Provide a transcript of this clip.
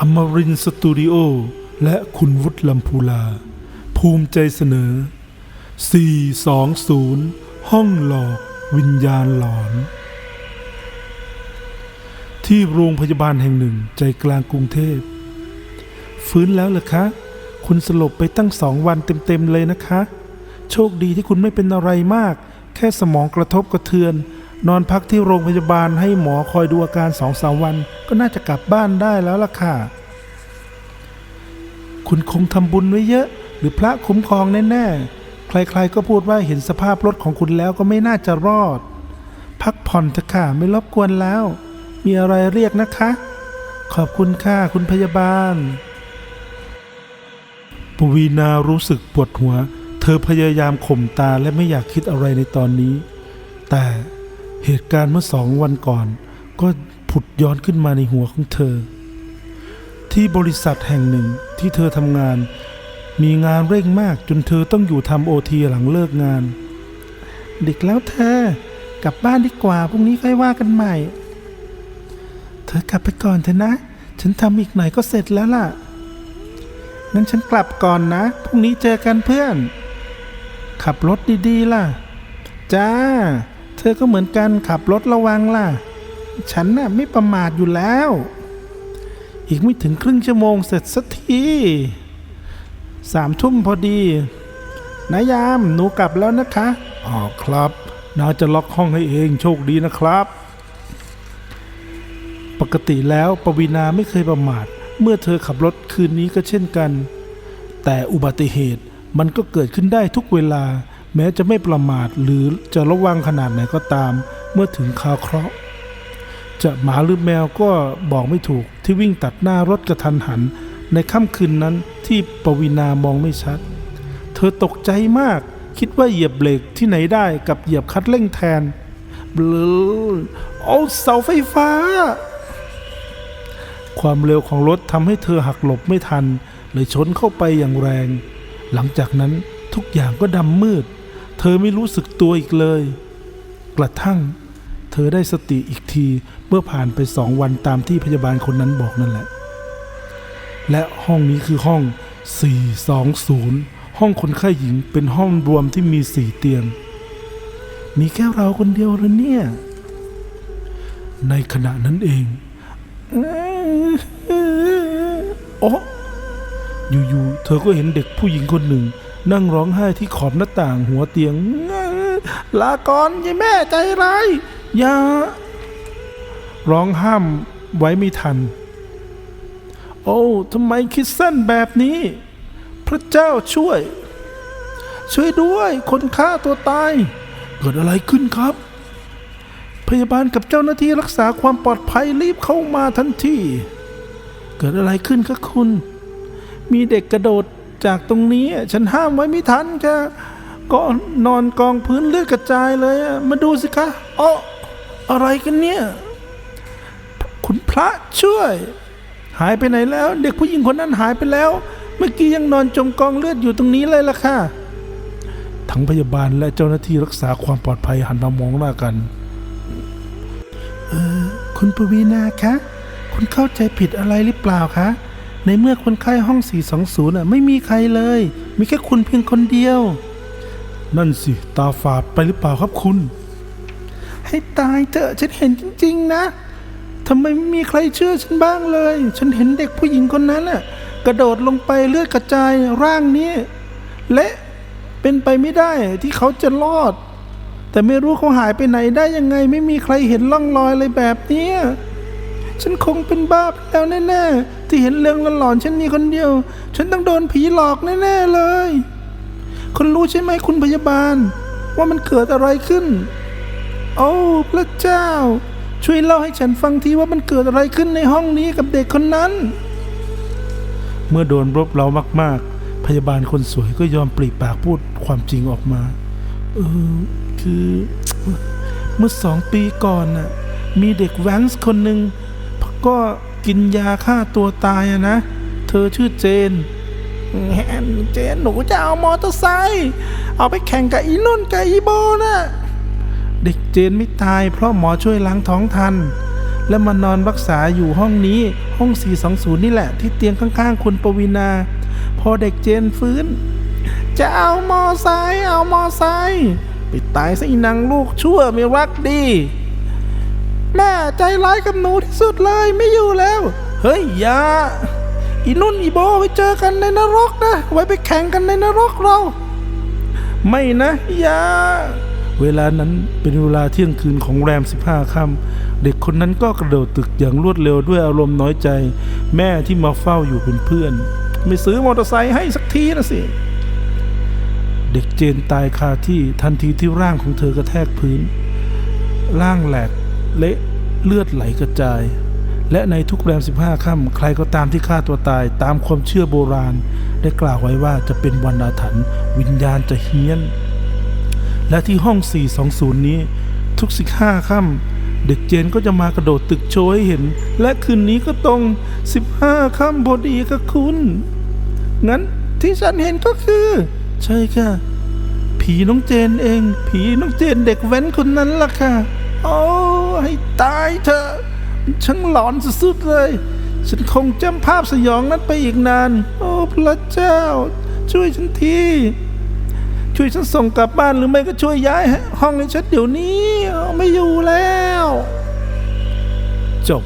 อมรินสตูดิโอ และคุณวุฒิลำพูลา ภูมิใจเสนอ 420 ห้องหลอกวิญญาณหลอน ที่โรงพยาบาลแห่งหนึ่งใจกลางกรุงเทพ ฟื้นแล้วเหรอคะ คุณสลบไปตั้งสองวันเต็ม ๆ เลยนะคะ โชคดีที่คุณไม่เป็นอะไรมาก แค่สมองกระทบกระเทือน นอนพักที่โรงพยาบาลให้หมอคอยดูอาการสองสามวัน ก็น่าจะกลับบ้านได้แล้วล่ะค่ะ คุณคงทำบุญไว้เยอะ หรือพระคุ้มครองแน่ๆ ใครๆก็พูดว่าเห็นสภาพรถของคุณแล้วก็ไม่น่าจะรอด พักผ่อนเถอะค่ะไม่รบกวนแล้ว มีอะไรเรียกนะคะ ขอบคุณค่ะคุณพยาบาล ปวีนารู้สึกปวดหัว เธอพยายามข่มตาและไม่อยากคิดอะไรในตอนนี้ แต่เหตุการณ์เมื่อสองวันก่อน ก็ ผุดย้อนขึ้นมาในหัวของเธอ ที่บริษัทแห่งหนึ่งที่เธอทำงาน มีงานเร่งมากจนเธอต้องอยู่ทำโอทีหลังเลิกงาน ดึกแล้วเธอกลับบ้านดีกว่าพรุ่งนี้ค่อยว่ากันใหม่ เธอกลับไปก่อนเถอะนะ ฉันทำอีกหน่อยก็เสร็จแล้วล่ะงั้นฉันกลับก่อนนะพรุ่งนี้เจอกันเพื่อน ขับรถดีๆล่ะ จ้า เธอก็เหมือนกันขับรถระวังล่ะ ฉันน่ะไม่ประมาทอยู่แล้ว อีกไม่ถึงครึ่งชั่วโมงเสร็จสักทีสามทุ่มพอดีนายาม หนูกลับแล้วนะคะ อ๋อครับน้าจะล็อกห้องให้เองโชคดีนะครับ ปกติแล้วปวีนาไม่เคยประมาท เมื่อเธอขับรถคืนนี้ก็เช่นกัน แต่อุบัติเหตุมันก็เกิดขึ้นได้ทุกเวลา แม้จะไม่ประมาทหรือจะระวังขนาดไหนก็ตาม เมื่อถึงคาเคราะห์ จะหมาหรือแมวก็บอกไม่ถูกที่วิ่งตัดหน้ารถกระทันหัน ในค่ำคืนนั้นที่ปวีนามองไม่ชัด เธอตกใจมากคิดว่าเหยียบเบรกที่ไหนได้กับเหยียบคัดเร่งแทนบลือโอ้เสาไฟฟ้า ความเร็วของรถทำให้เธอหักหลบไม่ทันเลยชนเข้าไปอย่างแรง หลังจากนั้นทุกอย่างก็ดำมืด เธอไม่รู้สึกตัวอีกเลย กระทั่ง เธอได้สติอีกทีเมื่อผ่านไปสองวันตามที่พยาบาลคนนั้นบอกนั่นแหละ และห้องนี้คือห้อง 420 ห้องคนไข้หญิงเป็นห้องรวมที่มีสี่เตียง มีแค่เราคนเดียวแล้วเนี่ย ในขณะนั้นเองโอ้อยู่ๆ เธอก็เห็นเด็กผู้หญิงคนหนึ่ง นั่งร้องไห้ที่ขอบหน้าต่างหัวเตียงลาก่อนยายแม่ใจร้าย ย่าร้องห้ามไว้ไม่ทัน โอ้ทำไมคิดสั้นแบบนี้ พระเจ้าช่วย ช่วยด้วยคนฆ่าตัวตาย เกิดอะไรขึ้นครับ พยาบาลกับเจ้าหน้าที่รักษาความปลอดภัยรีบเข้ามาทันทีเกิดอะไรขึ้นคะคุณ มีเด็กกระโดดจากตรงนี้ ฉันห้ามไว้ไม่ทันแกก็นอนกองพื้นเลือดกระจายเลย มาดูสิคะอ๋อ อะไรกันเนี่ย คุณพระช่วย หายไปไหนแล้ว เด็กผู้หญิงคนนั้นหายไปแล้ว เมื่อกี้ยังนอนจมกองเลือดอยู่ตรงนี้เลยล่ะค่ะ ทั้งพยาบาลและเจ้าหน้าที่รักษาความปลอดภัยหันมามองหน้ากันคุณปวีนาคะ คุณเข้าใจผิดอะไรหรือเปล่าคะ ในเมื่อคนไข้ห้อง 420อะไม่มีใครเลย มีแค่คุณเพียงคนเดียว นั่นสิ ตาฝาดไปหรือเปล่าครับคุณ ให้ตายเถอะฉันเห็นจริง ๆ นะทำไมไม่มีใครเชื่อฉันบ้างเลย ฉันเห็นเด็กผู้หญิงคนนั้นน่ะ กระโดดลงไปเลือดกระจายร่างนี้ และเป็นไปไม่ได้ที่เขาจะรอด แต่ไม่รู้เขาหายไปไหนได้ยังไง ไม่มีใครเห็นร่องรอยอะไรแบบนี้ฉันคงเป็นบ้าไปแล้วแน่ๆที่เห็นเรื่องหลอนๆฉันมีคนเดียว ฉันต้องโดนผีหลอกแน่ๆเลย คุณรู้ใช่ไหมคุณพยาบาล ว่ามันเกิดอะไรขึ้น โอ้พระเจ้า ช่วยเล่าให้ฉันฟังทีว่ามันเกิดอะไรขึ้นในห้องนี้กับเด็กคนนั้น เมื่อโดนรบเร้ามาก ๆ พยาบาลคนสวยก็ยอมปลีปากพูดความจริงออกมา เออ คือ เมื่อสองปีก่อนน่ะ มีเด็กแวนส์คนหนึ่งก็กินยาฆ่าตัวตายอะนะ เธอชื่อเจนแฮนเจนหนูจะเอามอเตอร์ไซค์เอาไปแข่งกับอีนุ่นกับอีโบนะ เด็กเจนไม่ตายเพราะหมอช่วยล้างท้องทัน และมานอนรักษาอยู่ห้องนี้ห้อง 420 นี่แหละ ที่เตียงข้างๆ คุณปวีนา พอเด็กเจนฟื้น จะเอามอไซค์เอามอไซค์ไปตายซะอีนางลูกชั่วไม่รักดี แม่ใจร้ายกับหนูที่สุดเลยไม่อยู่แล้ว เฮ้ยอย่าอีนุ่นอีโบไปเจอกันในนรกนะ ไว้ไปแข่งกันในนรกเรา ไม่นะอย่า เวลานั้นเป็นเวลาเที่ยงคืนของแรม 15ค่ำเด็กคนนั้นก็กระโดดตึกอย่างรวดเร็วด้วยอารมณ์น้อยใจ แม่ที่มาเฝ้าอยู่เป็นเพื่อน ไม่ซื้อมอเตอร์ไซค์ให้สักทีนะสิ เด็กเจนตายคาที่ทันทีที่ร่างของเธอกระแทกพื้น ร่างแหลกเละเลือดไหลกระจาย และในทุกแรม 15ค่ำใครก็ตามที่ฆ่าตัวตายตามความเชื่อโบราณ ได้กล่าวไว้ว่าจะเป็นวันอาถรรพ์วิญญาณจะเฮี้ยน และที่ห้อง 420 นี้ ทุกสิบห้าค่ำเด็กเจนก็จะมากระโดดตึกโชว์ให้เห็น และคืนนี้ก็ตรง 15 ค่ำพอดีค่ะคุณ งั้นที่ฉันเห็นก็คือ ใช่ค่ะ ผีน้องเจนเอง ผีน้องเจนเด็กแว้นคนนั้นล่ะค่ะ โอ้ให้ตายเถอะช่างหลอนสุดๆเลย ฉันคงจำภาพสยองนั้นไปอีกนาน โอ้พระเจ้า ช่วยฉันที ช่วยฉันส่งกลับบ้านหรือไม่ก็ช่วยย้ายห้องให้ฉันเดี๋ยวนี้ ไม่อยู่แล้ว จบ